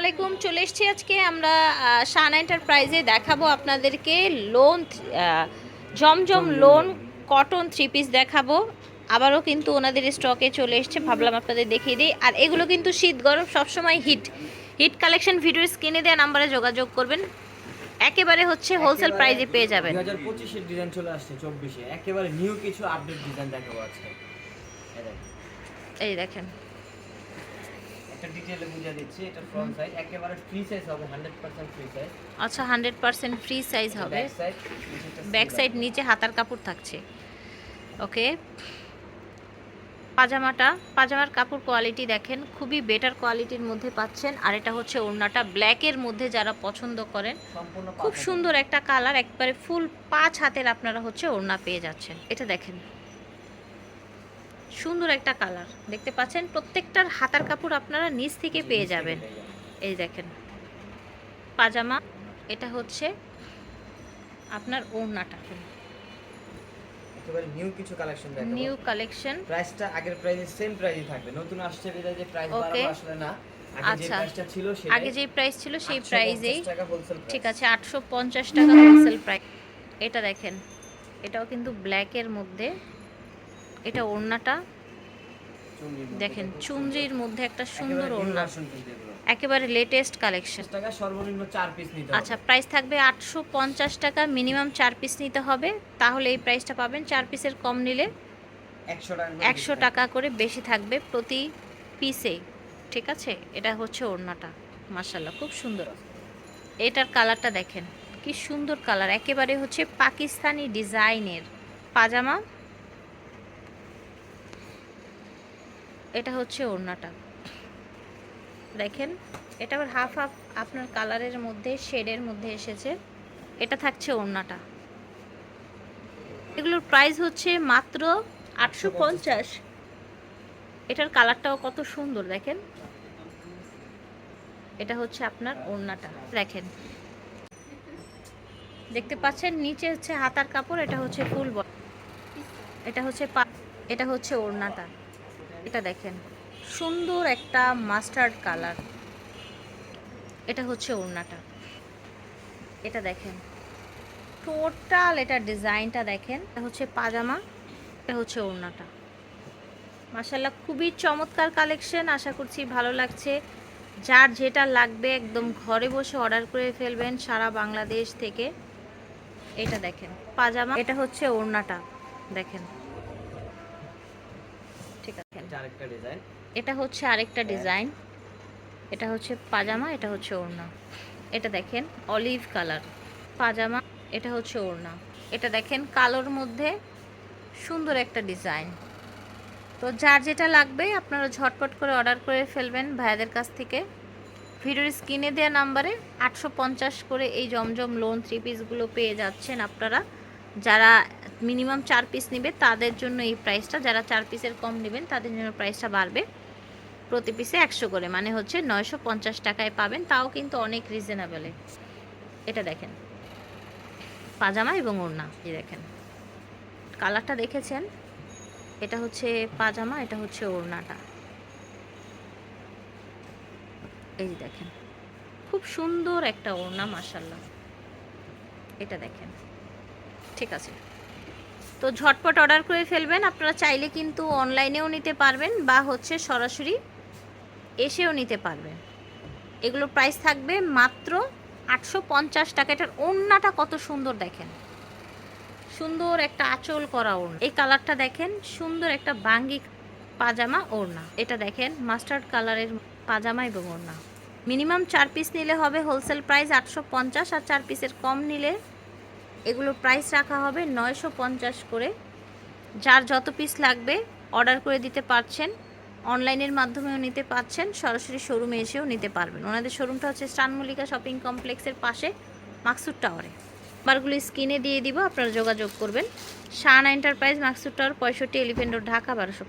আলাইকুম চলে এসেছি আজকে আমরা শান এন্টারপ্রাইজে দেখাবো আপনাদেরকে lawn Zamzam lawn cotton three piece দেখাবো। আবারও কিন্তু ওনাদের স্টকে চলে এসেছে ভাবলাম আপনাদের দেখিয়ে দিই। আর এগুলো কিন্তু শীত গরম সবসময় হিট হিট কালেকশন ভিডিও স্ক্রিনে দেওয়া নাম্বারে যোগাযোগ করবেন। একেবারে হচ্ছে হোলসেল প্রাইজে পেয়ে যাবেন। দুই হাজার ডিজাইন চলে আসছে চব্বিশে। একেবারে নিউ কিছু আপডেট ডিজাইন দেখাবো আজকে। এই দেখেন। একটা ডিটেলে বুঝিয়ে দিচ্ছি এটা ফ্রন্ট সাইড একেবারে ফ্রি সাইজ হবে হান্ড্রেড পার্সেন্ট ফ্রি সাইজ আচ্ছা হান্ড্রেড পার্সেন্ট ফ্রি সাইজ হবে। ব্যাক সাইড নিচে হাতার কাপড় থাকছে। ওকে পাজামাটা পাজামার কাপড় কোয়ালিটি দেখেন খুবই বেটার কোয়ালিটির মধ্যে পাচ্ছেন। আর এটা হচ্ছে ওড়নাটা ব্ল্যাকের মধ্যে যারা পছন্দ করেন খুব সুন্দর একটা কালার একবারে ফুল পাঁচ হাতের আপনারা হচ্ছে ওড়না পেয়ে যাচ্ছেন। এটা দেখেন। সুন্দর একটা কালার। দেখতে পাচ্ছেন প্রত্যেকটার হাতার কাপড় আপনারা নিচ থেকে পেয়ে যাবেন। এই দেখেন পাজামা এটা হচ্ছে আপনার ওড়নাটা। একেবারে নিউ কিছু কালেকশন দেখাবো। নিউ কালেকশন প্রাইসটা আগের প্রাইসে সেম প্রাইসই থাকবে। নতুন আসছে বিধায় যে প্রাইস Okay. আসলে না। আচ্ছা। আগে যে প্রাইস ছিল সেই ঠিক আছে আটশো পঞ্চাশ টাকা হোলসেল প্রাইস এটা দেখেন এটাও কিন্তু ব্ল্যাকের মধ্যে। এটা ওড়নাটা। দেখেন চুনরির মধ্যে একটা সুন্দর ওড়না। একেবারে লেটেস্ট কালেকশন টাকা সর্বনিম্ন পিস নিতে আচ্ছা প্রাইস থাকবে আটশো পঞ্চাশ টাকা মিনিমাম চার পিস নিতে হবে। তাহলে এই প্রাইসটা পাবেন চার পিসের কম নিলে একশো টাকা করে টাকা করে বেশি থাকবে প্রতি পিসে ঠিক আছে? এটা হচ্ছে ওড়নাটা মাসাল্লাহ খুব সুন্দর। এটার কালারটা দেখেন কি সুন্দর কালার একেবারে হচ্ছে পাকিস্তানি ডিজাইনের পাজামা। এটা হচ্ছে ওড়নাটা। দেখেন, এটা আবার হাফ হাফ আপনার কালারের মধ্যে শেডের মধ্যে এসেছে। এটা থাকছে ওড়নাটা। এগুলোর প্রাইস হচ্ছে মাত্র আটশো পঞ্চাশ। এটার কালারটাও কত সুন্দর, দেখেন। এটা হচ্ছে আপনার ওড়নাটা, দেখেন। দেখতে পাচ্ছেন, নিচে হচ্ছে হাতার কাপড়, এটা হচ্ছে ফুল এটা হচ্ছে পা- এটা হচ্ছে ওড়নাটা। এটা দেখেন, সুন্দর একটা মাস্টার্ড কালার। এটা হচ্ছে ওড়নাটা। এটা দেখেন, টোটাল এটা ডিজাইনটা দেখেন, এটা হচ্ছে পাজামা, এটা হচ্ছে ওড়নাটা। মাসাল্লাহ খুবই চমৎকার কালেকশন, আশা করছি ভালো লাগছে। যার যেটা লাগবে একদম ঘরে বসে অর্ডার করে ফেলবেন সারা বাংলাদেশ থেকে। এটা দেখেন, পাজামা, এটা হচ্ছে ওড়নাটা, দেখেন। এটা আরেকটা ডিজাইন। এটা হচ্ছে আরেকটা ডিজাইন। এটা হচ্ছে পাজামা এটা হচ্ছে ওড়না। এটা দেখেন অলিভ কালার। পাজামা এটা হচ্ছে ওড়না। এটা দেখেন কালোর মধ্যে সুন্দর একটা ডিজাইন। তো যার যেটা লাগবে আপনারা ঝটপট করে অর্ডার করে ফেলবেন ভাইয়াদের কাছ থেকে। ভিডিওর স্ক্রিনে দেওয়া নাম্বারে আটশো পঞ্চাশ করে এই জমজম লোন থ্রি পিসগুলো পেয়ে যাচ্ছেন আপনারা। যারা মিনিমাম চার পিস নেবে, তাদের জন্য এই প্রাইসটা যারা চার পিসের কম নেবেন, তাদের জন্য প্রাইসটা বাড়বে প্রতি পিসে একশো করে। মানে হচ্ছে নয়শো পঞ্চাশ টাকায় পাবেন, তাও কিন্তু অনেক রিজনেবলে এটা দেখেন। পাজামা এবং ওড়না, এই দেখেন। কালারটা দেখেছেন? এটা হচ্ছে পাজামা, এটা হচ্ছে ওড়নাটা। এই দেখেন। খুব সুন্দর একটা ওড়না মাসাল্লাহ এটা দেখেন। ঠিক আছে। তো ঝটপট অর্ডার করে ফেলবেন। আপনারা চাইলে কিন্তু অনলাইনেও নিতে পারবেন বা হচ্ছে সরাসরি এসেও নিতে পারবেন। এগুলো প্রাইস থাকবে মাত্র আটশো পঞ্চাশ টাকা। এটার ওড়নাটা কত সুন্দর দেখেন। সুন্দর একটা আঁচল করা ওড়না। এই কালারটা দেখেন, সুন্দর একটা বাঙ্গি পাজামা ওড়না। এটা দেখেন মাস্টার্ড কালারের পাজামা এবং ওড়না। মিনিমাম চার পিস নিলে হবে হোলসেল প্রাইস আটশো পঞ্চাশ আর চার পিসের কম নিলে এগুলোর প্রাইস রাখা হবে নয়শো পঞ্চাশ করে। যার যত পিস লাগবে অর্ডার করে দিতে পারছেন অনলাইনের মাধ্যমেও নিতে পারছেন, সরাসরি শোরুমে এসেও নিতে পারবেন। ওনাদের শোরুমটা হচ্ছে স্টানমল্লিকা শপিং কমপ্লেক্সের পাশে মাকসুদ টাওয়ারে নাম্বারগুলো স্ক্রিনে দিয়ে দিব, আপনারা যোগাযোগ করবেন। শান এন্টারপ্রাইজ মাকসুদ টাওয়ার পঁয়ষট্টি এলিফেন্ট ঢাকা, বারোশো